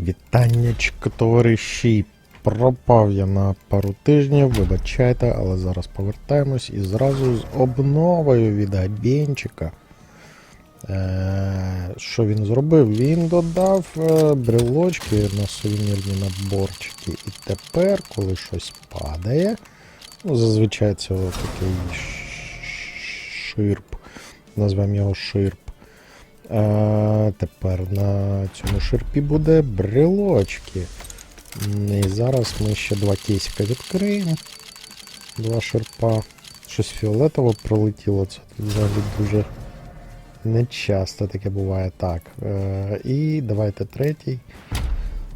Вітаннячко, товариші. Пропав я на пару тижнів, вибачайте, але зараз повертаємось і зразу з обновою від Габєнчика. Е, що він зробив? Він додав е, брелочки на сувенірні наборчики. І тепер, коли щось падає, ну, зазвичай це такий ширп, назвемо його ширп. Тепер на цьому ширпі буде брелочки. І зараз ми ще два кейсика відкриємо. Два ширпа. Щось фіолетово пролетіло. Це тут взагалі дуже нечасто таке буває. Так. Е, і давайте третій.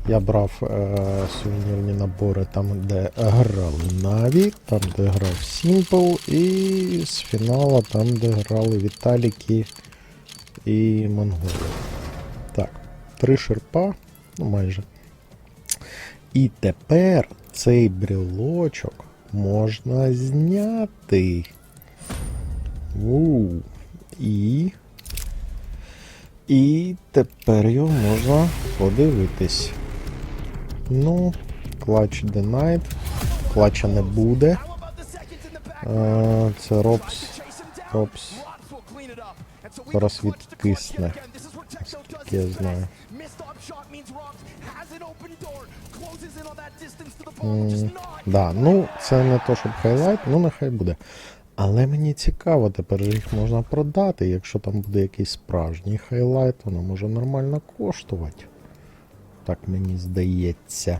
Я брав е, сувенірні набори там, де грали Наві, там, де грав Simple, і з фіналу там, де грали Віталіки і монголи. Так, три шерпа, ну майже. І тепер цей брелочок можна зняти. У, і. І тепер його можна подивитись. Ну, клач Denied. Клача не буде. Е, Це Робс. Робс зараз відкисне. Наскільки я знаю. Да, ну це не то, щоб хайлайт, ну нехай буде. Але мені цікаво, тепер їх можна продати. Якщо там буде якийсь справжній хайлайт, воно може нормально коштувати. Так мені здається.